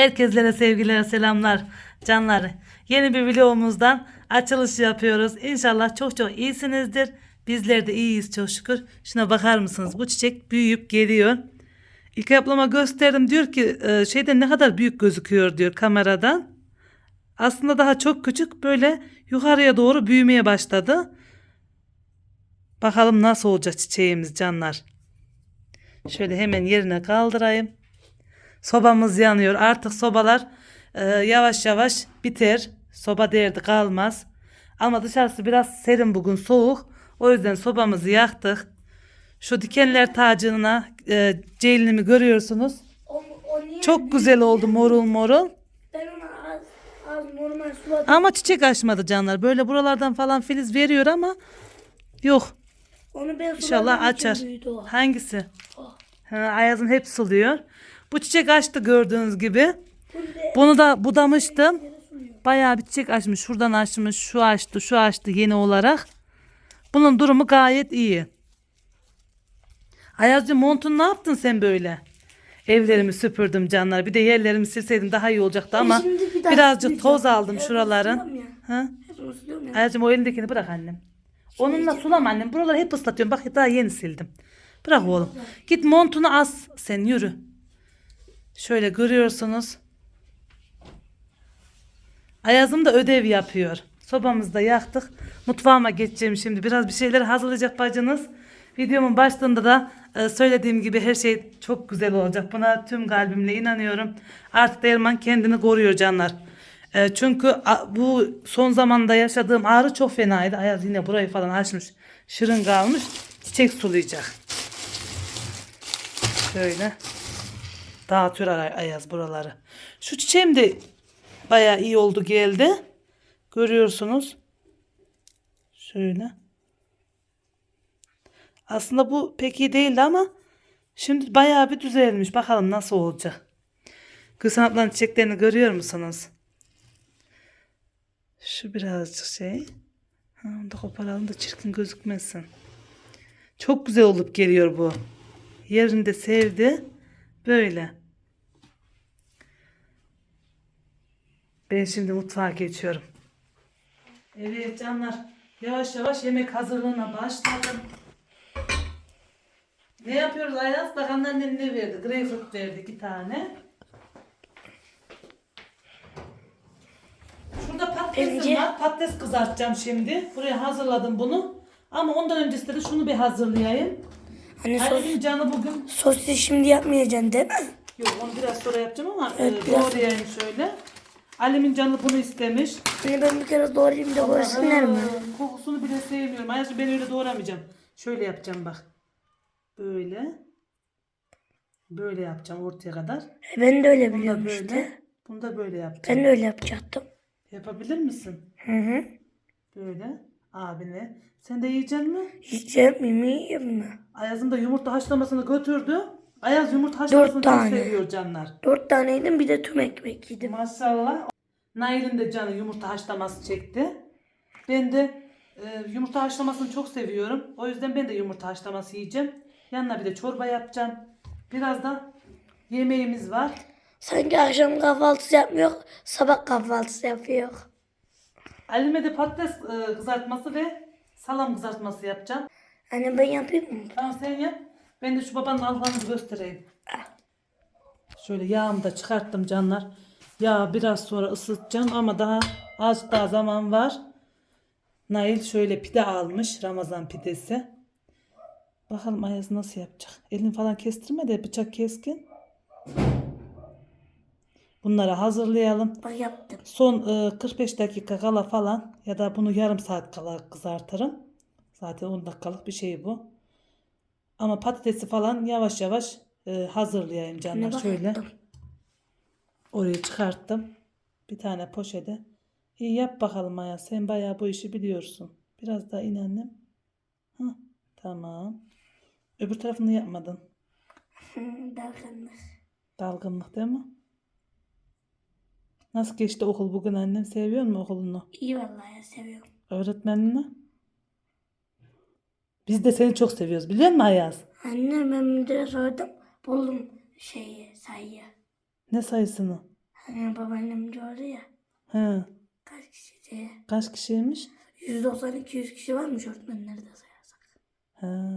Herkeslere sevgiler, selamlar, canlar. Yeni bir vlogumuzdan açılış yapıyoruz. İnşallah çok çok iyisinizdir. Bizler de iyiyiz çok şükür. Şuna bakar mısınız? Bu çiçek büyüyüp geliyor. İlk ablama gösterdim diyor ki e, şeyden ne kadar büyük gözüküyor diyor kameradan. Aslında daha çok küçük böyle yukarıya doğru büyümeye başladı. Bakalım nasıl olacak çiçeğimiz canlar. Şöyle hemen yerine kaldırayım. Sobamız yanıyor. Artık sobalar e, yavaş yavaş biter. Soba derdi kalmaz. Ama dışarısı biraz serin bugün soğuk. O yüzden sobamızı yaktık. Şu dikenler tacına e, ceylimi görüyorsunuz. O, o Çok güzel oldu morul morul. Ben ona az, az normal suladım. Ama çiçek açmadı canlar. Böyle buralardan falan filiz veriyor ama yok. Onu ben İnşallah açar. Hangisi? Oh. Ha, Ayaz'ın hep suluyor. Bu çiçek açtı gördüğünüz gibi. Bunu da budamıştım. Bayağı bir çiçek açmış. Şuradan açmış, şu açtı, şu açtı yeni olarak. Bunun durumu gayet iyi. Ayazcığım montunu ne yaptın sen böyle? Evlerimi süpürdüm canlar. Bir de yerlerimi silseydim daha iyi olacaktı ama E bir birazcık toz aldım Evet, şuraların. Ha? Ayazcığım o elindekini bırak annem. Onunla sulama annem. Buraları hep ıslatıyorum. Bak daha yeni sildim. Bırak oğlum. Git montunu as sen yürü. Şöyle görüyorsunuz. Ayazım da ödev yapıyor. Sobamızı da yaktık. Mutfağıma geçeceğim şimdi. Biraz bir şeyler hazırlayacak bacınız. Videomun başlığında da e, söylediğim gibi her şey çok güzel olacak. Buna tüm kalbimle inanıyorum. Artık Derman kendini koruyor canlar. E, çünkü bu son zamanda yaşadığım ağrı çok fenaydı. Ayaz yine burayı falan açmış. Şırın kalmış. Çiçek sulayacak. Şöyle. Dağıtıyor Ay- Ayaz buraları. Şu çiçeğim de bayağı iyi oldu geldi. Görüyorsunuz. Şöyle. Aslında bu pek iyi değildi ama şimdi bayağı bir düzelmiş. Bakalım nasıl olacak. Gülsen ablanın çiçeklerini görüyor musunuz? Şu birazcık şey. Ha, onu da koparalım da çirkin gözükmesin. Çok güzel olup geliyor bu. Yerinde sevdi. Böyle. Ben şimdi mutfağa geçiyorum. Evet canlar. Yavaş yavaş yemek hazırlığına başladım. Ne yapıyoruz Ayaz? Bak anneannem ne verdi? Greyfurt verdi iki tane. Şurada patatesim var. Patates kızartacağım şimdi. Buraya hazırladım bunu. Ama ondan öncesinde de şunu bir hazırlayayım. Anne sos, canı bugün sosu şimdi yapmayacaksın değil mi? Yok onu biraz sonra yapacağım ama Evet, e, doğrayayım şöyle. Ali'min canı bunu istemiş. Anne ben bir kere doğrayayım da görsünler mi? Kokusunu bile sevmiyorum. Ayşe ben öyle doğramayacağım. Şöyle yapacağım bak. Böyle. Böyle yapacağım ortaya kadar. E, Ben de öyle Bunu biliyorum böyle. işte. Bunu da böyle yapacağım. Ben de öyle yapacaktım. Yapabilir misin? Hı hı. Böyle. Abine. Sen de yiyecek mi? Yiyeceğim yiyeyim mi? Ayaz'ın da yumurta haşlamasını götürdü. Ayaz yumurta haşlamasını çok tane. seviyor canlar. Dört tane yedim bir de tüm ekmek yedim. Maşallah. Nail'in de canı yumurta haşlaması çekti. Ben de e, yumurta haşlamasını çok seviyorum. O yüzden ben de yumurta haşlaması yiyeceğim. Yanına bir de çorba yapacağım. Biraz da yemeğimiz var. Sanki akşam kahvaltısı yapmıyor, sabah kahvaltısı yapıyor. Alime de patates e, kızartması ve salam kızartması yapacağım. Anne ben yapayım mı? Tamam sen yap. Ben de şu babanın alfanını göstereyim. Şöyle yağımı da çıkarttım canlar. Yağ biraz sonra ısıtacağım ama daha az daha zaman var. Nail şöyle pide almış. Ramazan pidesi. Bakalım Ayaz nasıl yapacak. Elini falan kestirme de bıçak keskin. Bunları hazırlayalım. Bak yaptım. Son e, 45 dakika kala falan ya da bunu yarım saat kala kızartırım. Zaten 10 dakikalık bir şey bu. Ama patatesi falan yavaş yavaş e, hazırlayayım canlar. Şöyle yaptım. Oraya çıkarttım. Bir tane poşete. İyi yap bakalım Maya. Sen bayağı bu işi biliyorsun. Biraz daha in annem. Hah, tamam. Öbür tarafını yapmadın. Hı, Dalgınlık. Dalgınlık değil mi? Nasıl geçti okul bugün annem? Seviyor mu okulunu? İyi vallahi seviyorum. Öğretmenini. Biz de seni çok seviyoruz biliyor musun Ayaz? Anne ben müdüre sordum. Buldum şeyi sayıyı. Ne sayısını? Hani babaannem diyordu ya. He. Kaç kişi diye. Kaç kişiymiş? 190-200 kişi varmış öğretmenleri de sayarsak. Ha.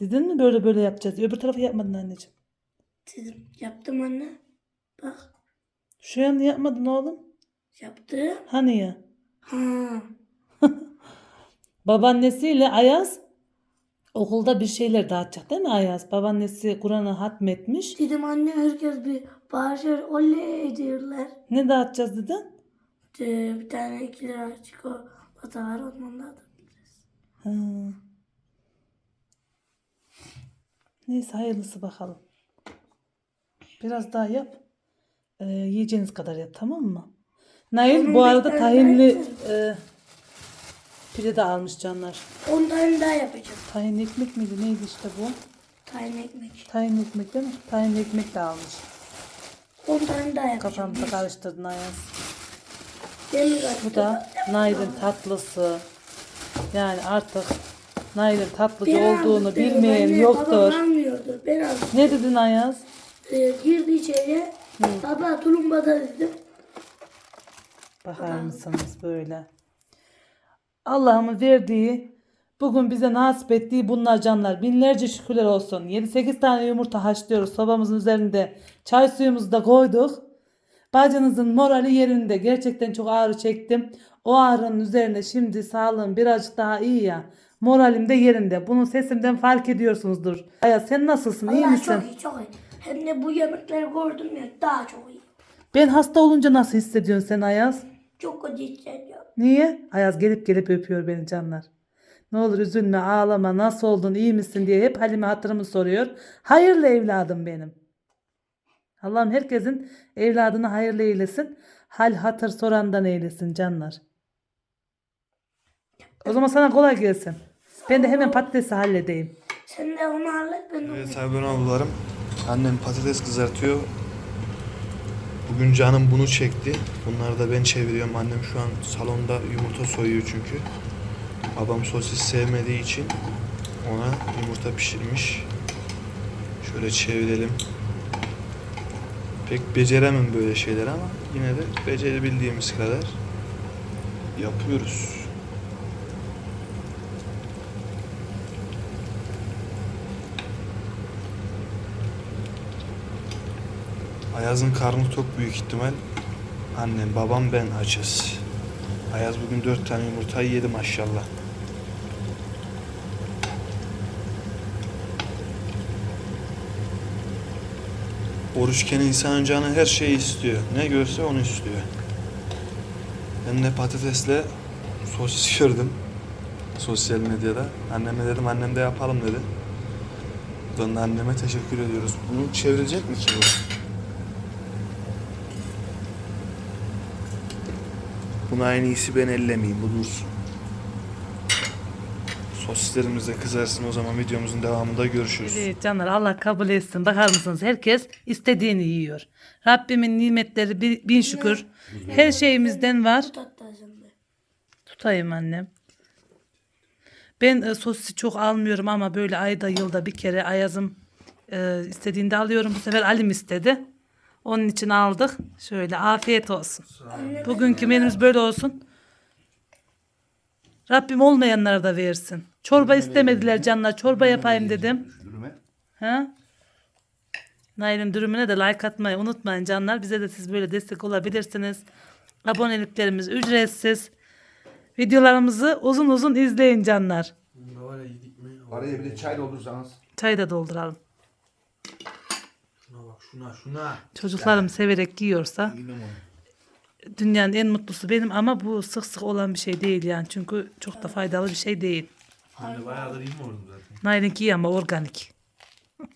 Dedin mi böyle böyle yapacağız? Öbür tarafı yapmadın anneciğim. Dedim yaptım anne. Bak Şu yanını yapmadın oğlum. yaptım. Hani ya? Ha. Babaannesiyle Ayaz okulda bir şeyler dağıtacak değil mi Ayaz? Babaannesi Kur'an'ı hatmetmiş. Dedim anne herkes bir bağırıyor. Oley diyorlar. Ne dağıtacağız dedin? De, bir tane 2 lira çikolata var ondan da. Ha. Neyse hayırlısı bakalım. Biraz daha yap. Ee, yiyeceğiniz kadar yap tamam mı? Nail bu arada tahinli e, pide de almış canlar. 10 tane daha yapacağım. Tahinli ekmek miydi neydi işte bu? Tayin ekmek. Tahinli ekmek değil mi? Tahinli ekmek de almış. 10 tane daha yapacağım. Kafamda karıştırdın Ayaz. Bu da Nail'in tatlısı. Yani artık Nail'in tatlıcı Ben olduğunu dedim. bilmeyen Anne, yoktur. Babam almıyordur. Ne dedin Ayaz? Ee, girdi içeriye. Baba tulumbada dedim. Bakar mısınız böyle? Allah'ımın verdiği, bugün bize nasip ettiği bunlar canlar. Binlerce şükürler olsun. 7-8 tane yumurta haşlıyoruz sobamızın üzerinde. Çay suyumuzu da koyduk. Bacınızın morali yerinde. Gerçekten çok ağrı çektim. O ağrının üzerine şimdi sağlığım birazcık daha iyi ya. Moralim de yerinde. Bunu sesimden fark ediyorsunuzdur. Aya sen nasılsın? iyi Allah misin? çok iyi çok iyi. Hem de bu yemekleri gördüm ya daha çok iyi. Ben hasta olunca nasıl hissediyorsun sen Ayaz? Çok kötü hissediyorum. Niye? Ayaz gelip gelip öpüyor beni canlar. Ne olur üzülme ağlama nasıl oldun iyi misin diye hep halimi hatırımı soruyor. Hayırlı evladım benim. Allah'ım herkesin evladını hayırlı eylesin. Hal hatır sorandan eylesin canlar. O zaman sana kolay gelsin. Ben de hemen patatesi halledeyim. Sen de onu hallet ben onu. Evet abone ablalarım. Annem patates kızartıyor. Bugün canım bunu çekti. Bunları da ben çeviriyorum. Annem şu an salonda yumurta soyuyor çünkü. Babam sosis sevmediği için ona yumurta pişirmiş. Şöyle çevirelim. Pek beceremem böyle şeyler ama yine de becerebildiğimiz kadar yapıyoruz. Ayaz'ın karnı tok büyük ihtimal. Annem, babam, ben açız. Ayaz bugün dört tane yumurtayı yedi maşallah. Oruçken insanın canı her şeyi istiyor. Ne görse onu istiyor. Ben de patatesle sosis gördüm. Sosyal medyada. Anneme dedim annem de yapalım dedi. Buradan da anneme teşekkür ediyoruz. Bunu çevirecek mi ki bu? Bunu en iyisi ben ellemeyeyim. Bu dursun. Sosislerimiz de kızarsın. O zaman videomuzun devamında görüşürüz. Evet canlar Allah kabul etsin. Bakar mısınız? Herkes istediğini yiyor. Rabbimin nimetleri bi- bin şükür. Her şeyimizden var. Tutayım annem. Ben e, sosisi çok almıyorum ama böyle ayda yılda bir kere Ayaz'ım e, istediğinde alıyorum. Bu sefer Alim istedi. Onun için aldık. Şöyle afiyet olsun. Bugünkü menümüz böyle olsun. Rabbim olmayanlara da versin. Çorba istemediler canlar. Çorba yapayım dedim. Ha? Nail'in dürümüne de like atmayı unutmayın canlar. Bize de siz böyle destek olabilirsiniz. Aboneliklerimiz ücretsiz. Videolarımızı uzun uzun izleyin canlar. Araya bir de çay doldursanız. Çay da dolduralım. Şuna şuna. Çocuklarım severek yiyorsa Yine mi? dünyanın en mutlusu benim ama bu sık sık olan bir şey değil yani. Çünkü çok da faydalı bir şey değil. Anne bayağıdır yemiyordum zaten. Nail'inki iyi ama organik.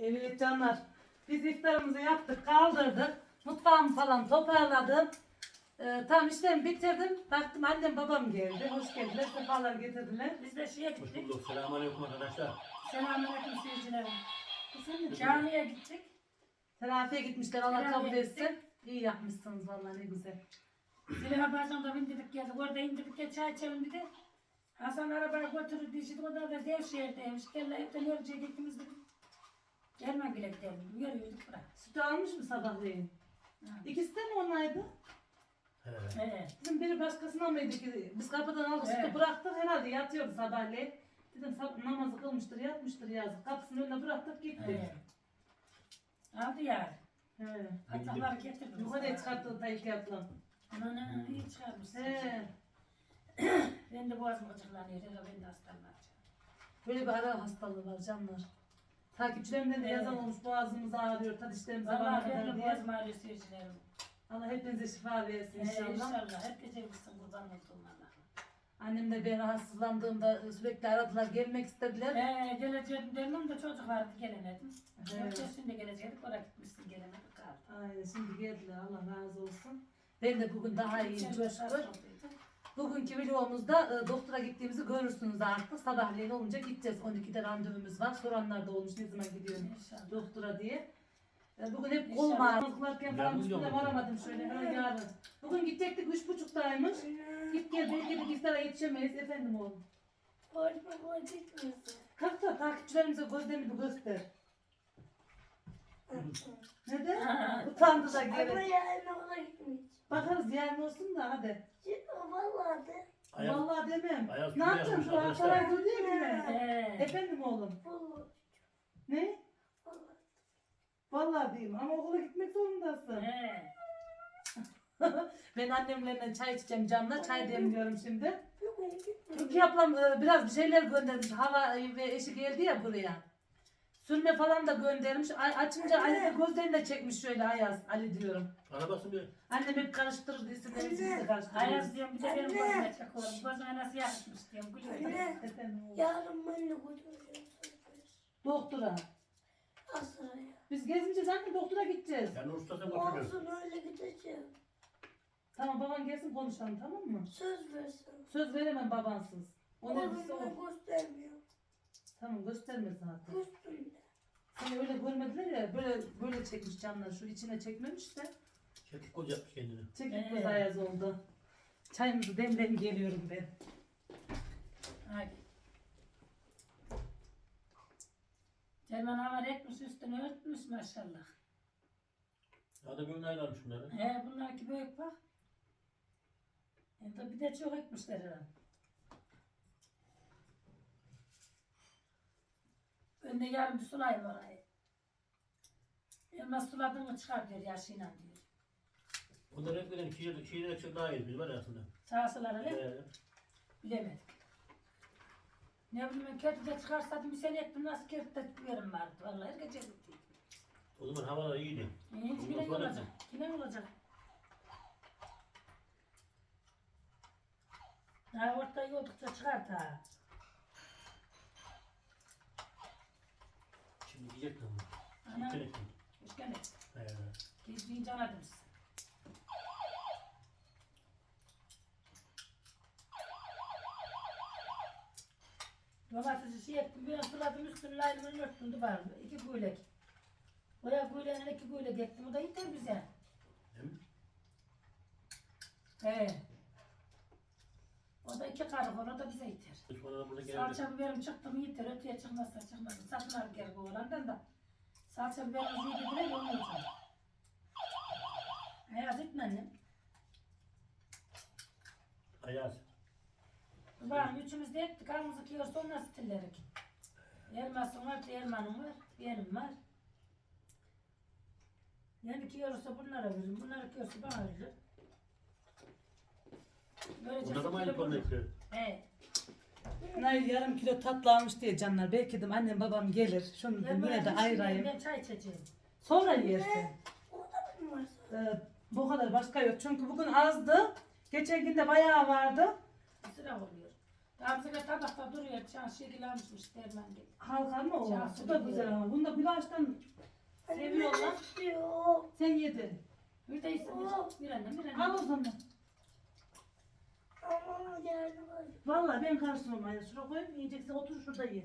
evet canlar. Biz iftarımızı yaptık, kaldırdık. Mutfağımı falan toparladım. Ee, tam işlemi bitirdim. Baktım annem babam geldi. Hoş geldiler. Sefalar getirdiler. Biz de şeye gittik. Bulduk. Selamünaleyküm arkadaşlar. Selamünaleyküm seyircilerim. Camiye gittik. Terafiye gitmişler. Allah Terafiye kabul gittik. etsin. İyi yapmışsınız vallahi ne güzel. Zeliha bazen da bindirdik geldik. Orada indirdik ya çay içelim dedi. Hasan arabaya götürürdü. Şimdi o da da Devşehir'deymiş. Gel evden öleceğe gittiniz dedim. Gelme bile gidelim. Yürüyorduk bırak. Sütü almış mı sabahleyin? Ha. İkisi de mi onlaydı? He. He. Bizim biri başkasına mıydı ki? Biz kapıdan aldık sütü Evet. bıraktık herhalde yatıyordu sabahleyin. Dedim sab- namazı kılmıştır yatmıştır yazık. Kapısının önüne bıraktık gittik. He. Aldı ya. He. Hattaları getirdim. Yukarıya çıkarttı Tayyip yapılan. Ana iyi çıkarmışsın. He. Ben de boğazım gıcıklanıyor. Herhalde ben de hastalanacağım. Böyle bir ara hastalığı var canlar. Takipçilerimden de Evet. yazan olmuş boğazımız ağrıyor, tadı dişlerimiz bana Vallahi ben kadar de diye. boğazım ağrıyor seyircilerim. Allah hepinize şifa versin He, inşallah. İnşallah. Hep gece gitsin kurban olduğum Allah. Annem de ben rahatsızlandığımda sürekli aradılar, gelmek istediler. He, geleceğim demem de çocuk vardı gelemedim. Evet. Şimdi gelecektik. Oraya gitmişsin gelemedik kaldı. Aynen şimdi geldiler Allah razı olsun. Ben de bugün daha iyiyim çok şükür. Bugünkü vlogumuzda e, doktora gittiğimizi görürsünüz artık. Sabahleyin olunca gideceğiz. 12'de randevumuz var. Soranlar da olmuş ne zaman İnşallah. doktora diye. E, Bugün hep kolum ağrıyor. Kılarken falan Yarın üstüne yok. varamadım şöyle. Ha, yarın. Bugün gidecektik üç buçuktaymış. Git gel belki de iftara yetişemeyiz. Efendim oğlum. Korkma gitmesin. Kalk da takipçilerimize gözlerini bir göster. Neden? Utandı da Ama geri. yarın okula gitmiş. Bakarız yarın olsun da hadi. Vallahi de. Ayaz- Vallahi demem. Ne kime yapacaksın? yapmış Şu arkadaşlar? Mü? He. Efendim oğlum. Ne? Vallahi. Diyeyim ama okula gitmek zorundasın. He. ben annemlerle çay içeceğim canla. Çay demliyorum şimdi. Türkiye ablam e, biraz bir şeyler göndermiş. Hava ve eşi geldi ya buraya. Sürme falan da göndermiş. Açınca Ali de gözlerini de çekmiş şöyle Ayaz. Ali diyorum. Arabası bir. Annem hep karıştırır isimleri biz de. Ayaz diyorum bir de benim gözüme çakıyorum. Gözüme nasıl yakışmış diyorum. Gülüyor. Anne. Efendim oğlum. Yarın ben de götüreceğim sürpriz. Doktora. Asra'ya. Biz gezince zaten doktora gideceğiz. Yani ustasına götürüyor. Olsun öyle gideceğim. Tamam baban gelsin konuşalım tamam mı? Söz versin. Söz veremem babansız. O ne bilse o. ben göstermiyor. Tamam gösterme zaten. Da. Seni öyle görmediler ya böyle böyle çekmiş canlar şu içine çekmemiş de Çekik koz yapmış kendini. çekip Ee. göz ayaz oldu. Çayımızı demleyin geliyorum ben. Hadi. Selman Havar etmiş üstünü örtmüş maşallah. Ya da böyle ayırmış bunları. He bunlar ki büyük bak. De bir de çok ekmişler herhalde. Ben de yarın bir sulayım orayı. Elmas suladığını çıkar diyor yaşıyla diyor. Onlar hep gelen şiir, şiir ekşi daha iyi var aslında. Öyle Ee, bilemedik. Ne bileyim ben kötü de çıkarsa sene ettim nasıl kötü de yerim vardı. Vallahi her gece bitti. o zaman havalar iyiydi. Hiç bile Ondan sonra olacak. Kime olacak? Daha orta yoldukça çıkar ta. Şimdi yiyecek mi? Ana. Şimdi yiyecek mi? Hoş geldin. Ee, Gezdiğin canadım size. Domatesi şey ettim, ben suladım üstünü laylımın örttüm duvarı. İki güylek. Oraya guyleğine iki güylek ettim, o da yeter bize. Değil mi? He. O da iki karı o da bize yeter. Düşmanlar burada geldi. Salça biberim çıktı mı yeter, öteye çıkmazsa çıkmaz. Satın al geri bu olandan da. Salça biberimizi yedirdiler, onu yiyeceğim. Ayaz etme annem. Ayaz. Var, üçümüz de ettik, ağzımızı kiyorsa onu nasıl tillerik? Elmasın var, elmanın var, benim var. Yani kiyorsa bunlara veririm, bunları kiyorsa bana verir. Böylece Bunlar da mı bulur. konuda He. Nail yarım kilo tatlı almış diye canlar. Belki dedim annem babam gelir. Şunu dedim yine de ayırayım. Ben çay içeceğim. Sonra yersin. Var? Ee, bu kadar başka yok. Çünkü bugün azdı. Geçen gün de bayağı vardı. Sıra oluyor. Bir tabakta duruyor, çan şekil almışmış derman gibi. Halka mı o? Şansı Bu da güzel ama. Bunda gülaştan seviyorlar. istiyor. Sen yedin. Bir de istedim. Bir annem, bir Al annem. o zaman. Ama yarın var. Vallahi ben karıştırmam. Yani şuraya koyayım. Yiyecekse otur şurada ye.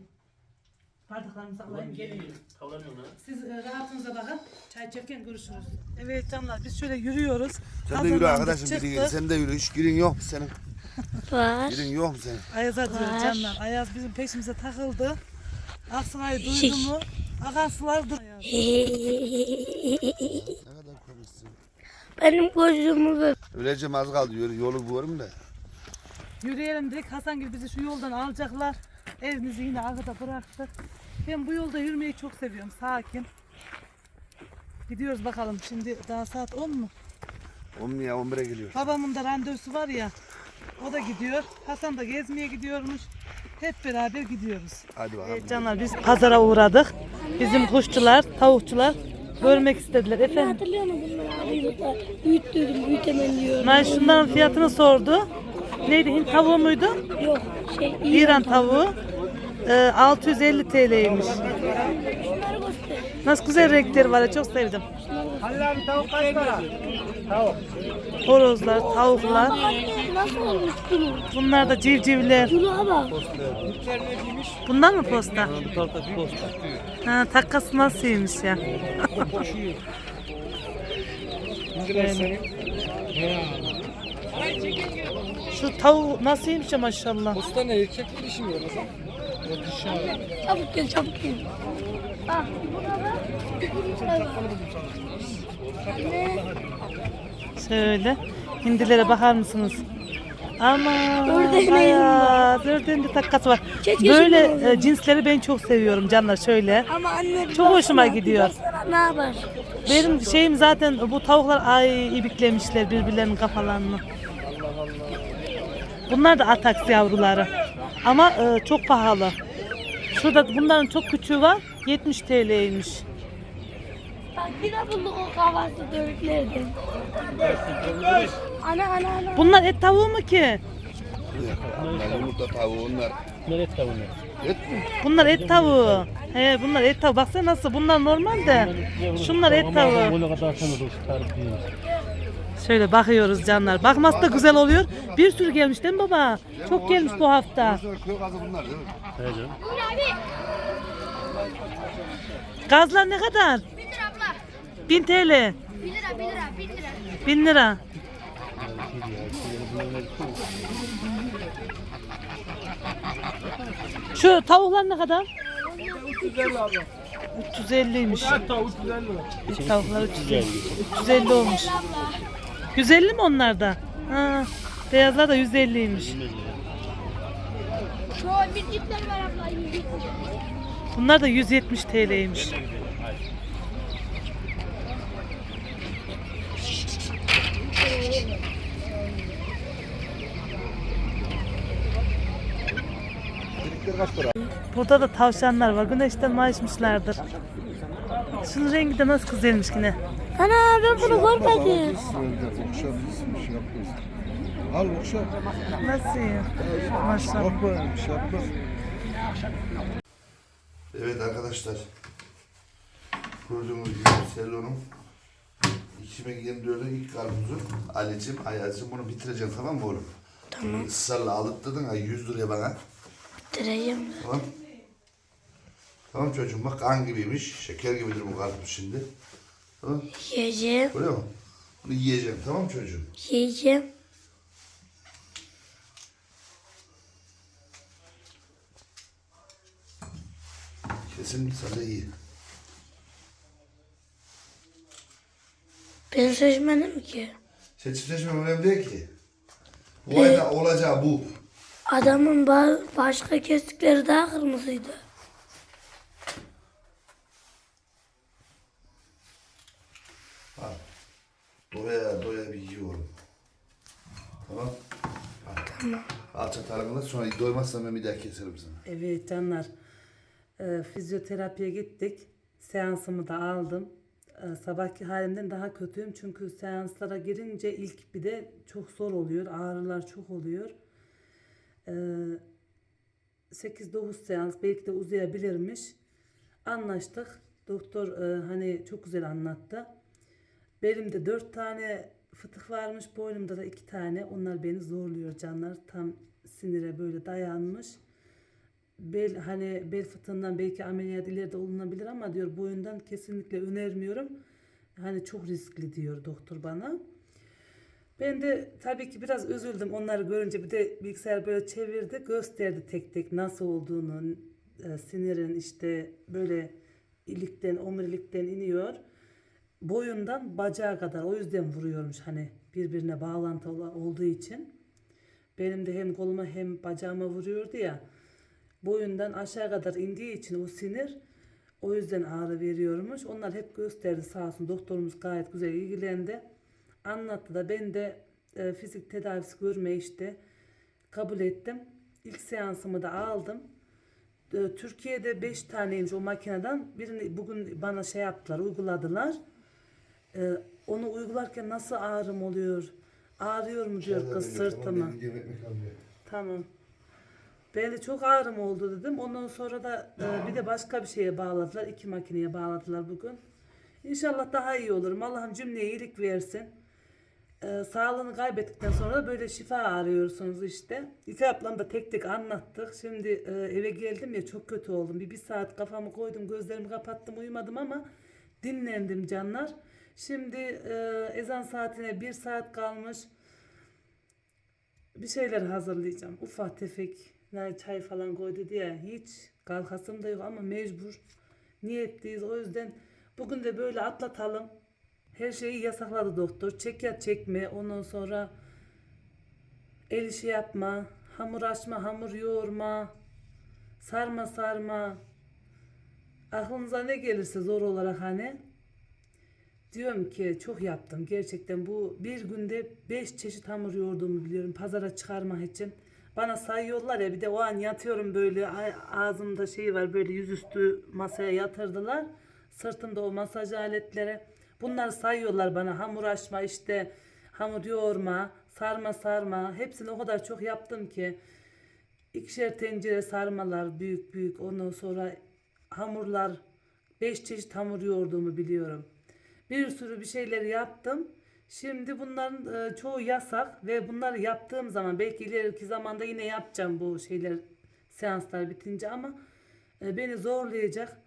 Bardaklarınızı alayım geleyim. Kavranıyor lan. Siz e, rahatınıza bakın. Çay içerken görüşürüz. Evet canlar biz şöyle yürüyoruz. Sen de yürü Hazırlandık, arkadaşım biri çıktık. Sen de yürü. Hiç gülün yok mu senin? Var. Gülün yok mu senin? Ayaz'a diyor Var. canlar. Ayaz bizim peşimize takıldı. Aksaray'ı duydu mu? Akan sular dur. Ne kadar komiksin. Benim gözümü bö- Öleceğim az kaldı yolu, yolu görüm de. Yürüyelim dedik. Hasan gibi bizi şu yoldan alacaklar. Evimizi yine arkada bıraktık. Ben bu yolda yürümeyi çok seviyorum. Sakin. Gidiyoruz bakalım. Şimdi daha saat 10 mu? 10 ya 11'e geliyor. Babamın da randevusu var ya. O da gidiyor. Hasan da gezmeye gidiyormuş. Hep beraber gidiyoruz. Hadi bakalım. Evet canlar biz pazara uğradık. Bizim kuşçular, tavukçular görmek istediler. Efendim Hatırlıyor musun bunları büyütler? Büyüttürdüm, büyütemem diyorum. ben şunların fiyatını sordu. Neydi Hint tavuğu muydu? Yok, şey İran tavuğu. Ee, 650 TL'ymiş. Nasıl güzel renkleri var ya çok sevdim. Horozlar, tavuklar. Nasıl olmuş bunu? Bunlar da civcivler. Şuna bak. Bunlar mı posta? Ha, takası nasılmış ya? Şu tavuk nasılmış ya maşallah. Çabuk gel, çabuk gel. Bak, buna bak. Buna bak. Anne, Şöyle hindilere bakar mısınız? Ama Ördeğin bayağı ördeğin de takası var. Keşke Böyle e, cinsleri ben çok seviyorum canlar şöyle. ama anne bir Çok hoşuma baksana, bir gidiyor. baksana, Ne yapar? Benim şeyim zaten bu tavuklar ay ibiklemişler birbirlerinin kafalarını. Bunlar da ataks yavruları. Ama e, çok pahalı. Şurada bunların çok küçüğü var. 70 TL'ymiş. Bak yine bulduk o kahvaltı dövüklerden. Ana ana ana. Bunlar et tavuğu mu ki? Bunlar yumurta tavuğu onlar. Nerede tavuğu? Et mi? Bunlar et tavuğu. He bunlar et tavuğu. Baksana nasıl bunlar normal de. Şunlar et tavuğu. Şöyle bakıyoruz canlar. Bakması da güzel oluyor. Bir sürü gelmiş değil mi baba? Çok gelmiş bu hafta. Köy gazı bunlar değil mi? He canım. Gazlar ne kadar? 1000 TL. 1 lira 1 lira 1 lira. 1000 lira. Şu tavuklar ne kadar? 350'ymiş. Tavuklar 350. 350 olmuş. 150 mi onlar da? Ha, beyazlar da 150'ymiş. Şu bircikler var abla. Bunlar da 170 TL'ymiş. Dedikleri kaç para? Burada da tavşanlar var. Güneşten mayışmışlardır. Şunun rengi de nasıl güzelmiş yine. Ana ben bunu görmedim. Okşar bir şey. Al okşar. Nasıl iyi? Maşallah. Bir şey yapmaz. Evet arkadaşlar. Gördüğünüz gibi Selon'un 2024'ün ilk karpuzu. Ali'cim, Ayaz'cım bunu bitireceğim tamam mı oğlum? Tamam. Israrla aldırttırdın ha 100 liraya bana. Direyim. Tamam. Tamam çocuğum bak kan gibiymiş. Şeker gibidir bu karpuz şimdi. Tamam. Yiyeceğim. Görüyor musun? Bunu yiyeceğim tamam çocuğum? Yiyeceğim. Kesin de iyi. Ben seçmedim ki. Seçim seçmem önemli değil ki. Bu ayda olacağı bu. Adamın ba- başka kestikleri daha kırmızıydı. Doya doya bir yiyorum. Tamam. Al. Tamam. Al çatalını sonra doymazsan ben bir daha keserim sana. Evet canlar. Ee, fizyoterapiye gittik. Seansımı da aldım. Ee, sabahki halimden daha kötüyüm. Çünkü seanslara girince ilk bir de çok zor oluyor. Ağrılar çok oluyor. Ee, 8-9 seans belki de uzayabilirmiş. Anlaştık. Doktor e, hani çok güzel anlattı. Belimde 4 tane fıtık varmış. Boynumda da 2 tane. Onlar beni zorluyor canlar. Tam sinire böyle dayanmış bel hani bel fıtığından belki ameliyat ileride olunabilir ama diyor boyundan kesinlikle önermiyorum. Hani çok riskli diyor doktor bana. Ben de tabii ki biraz üzüldüm onları görünce bir de bilgisayar böyle çevirdi gösterdi tek tek nasıl olduğunu e, sinirin işte böyle ilikten, omurilikten iniyor. Boyundan bacağa kadar. O yüzden vuruyormuş hani birbirine bağlantılı olduğu için. Benim de hem koluma hem bacağıma vuruyordu ya. Boyundan aşağı kadar indiği için o sinir o yüzden ağrı veriyormuş. Onlar hep gösterdi sağ olsun. Doktorumuz gayet güzel ilgilendi. Anlattı da ben de e, fizik tedavisi görme işte kabul ettim. İlk seansımı da aldım. E, Türkiye'de 5 taneymiş o makineden. Birini bugün bana şey yaptılar, uyguladılar. E, onu uygularken nasıl ağrım oluyor? Ağrıyor mu diyor kız sırtımı. Tamam. Ben de çok ağrım oldu dedim. Ondan sonra da e, bir de başka bir şeye bağladılar. İki makineye bağladılar bugün. İnşallah daha iyi olurum. Allah'ım cümleye iyilik versin. E, sağlığını kaybettikten sonra da böyle şifa arıyorsunuz işte. İki ablam da tek tek anlattık. Şimdi e, eve geldim ya çok kötü oldum. Bir, bir saat kafamı koydum, gözlerimi kapattım, uyumadım ama dinlendim canlar. Şimdi e, ezan saatine bir saat kalmış bir şeyler hazırlayacağım. Ufak tefek ne çay falan koydu diye hiç kalkasım da yok ama mecbur niyetliyiz. O yüzden bugün de böyle atlatalım. Her şeyi yasakladı doktor. Çek ya çekme. Ondan sonra el işi yapma. Hamur açma, hamur yoğurma. Sarma sarma. Aklınıza ne gelirse zor olarak hani. Diyorum ki çok yaptım gerçekten bu bir günde beş çeşit hamur yoğurduğumu biliyorum pazara çıkarmak için. Bana sayıyorlar ya bir de o an yatıyorum böyle ağzımda şey var böyle yüzüstü masaya yatırdılar. Sırtımda o masaj aletleri. Bunları sayıyorlar bana hamur açma işte hamur yoğurma sarma sarma hepsini o kadar çok yaptım ki. İkişer tencere sarmalar büyük büyük ondan sonra hamurlar beş çeşit hamur yoğurduğumu biliyorum. Bir sürü bir şeyler yaptım. Şimdi bunların e, çoğu yasak ve bunları yaptığım zaman belki ileriki zamanda yine yapacağım bu şeyler seanslar bitince ama e, beni zorlayacak.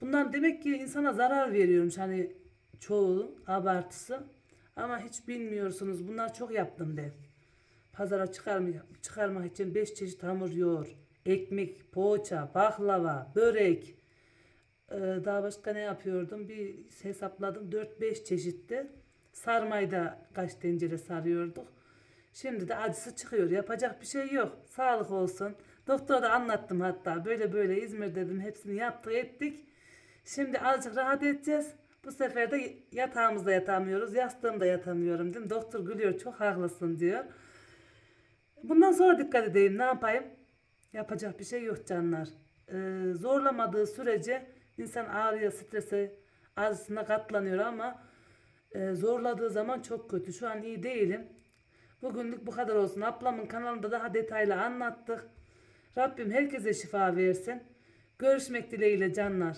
Bunlar demek ki insana zarar veriyormuş hani çoğu abartısı. Ama hiç bilmiyorsunuz. Bunlar çok yaptım ben. Pazara çıkarmak, çıkarmak için 5 çeşit hamur yoğur. Ekmek, poğaça, baklava, börek. Ee, daha başka ne yapıyordum? Bir hesapladım. 4-5 çeşitti. Sarmayı da kaç tencere sarıyorduk. Şimdi de acısı çıkıyor. Yapacak bir şey yok. Sağlık olsun. Doktora da anlattım hatta. Böyle böyle İzmir dedim. Hepsini yaptık ettik. Şimdi azıcık rahat edeceğiz. Bu sefer de yatağımızda yatamıyoruz. Yastığımda yatamıyorum değil mi? Doktor gülüyor. Çok haklısın diyor. Bundan sonra dikkat edeyim. Ne yapayım? Yapacak bir şey yok canlar. Ee, zorlamadığı sürece insan ağrıya, strese, acısına katlanıyor ama e, zorladığı zaman çok kötü. Şu an iyi değilim. Bugünlük bu kadar olsun. Ablamın kanalında daha detaylı anlattık. Rabbim herkese şifa versin. Görüşmek dileğiyle canlar.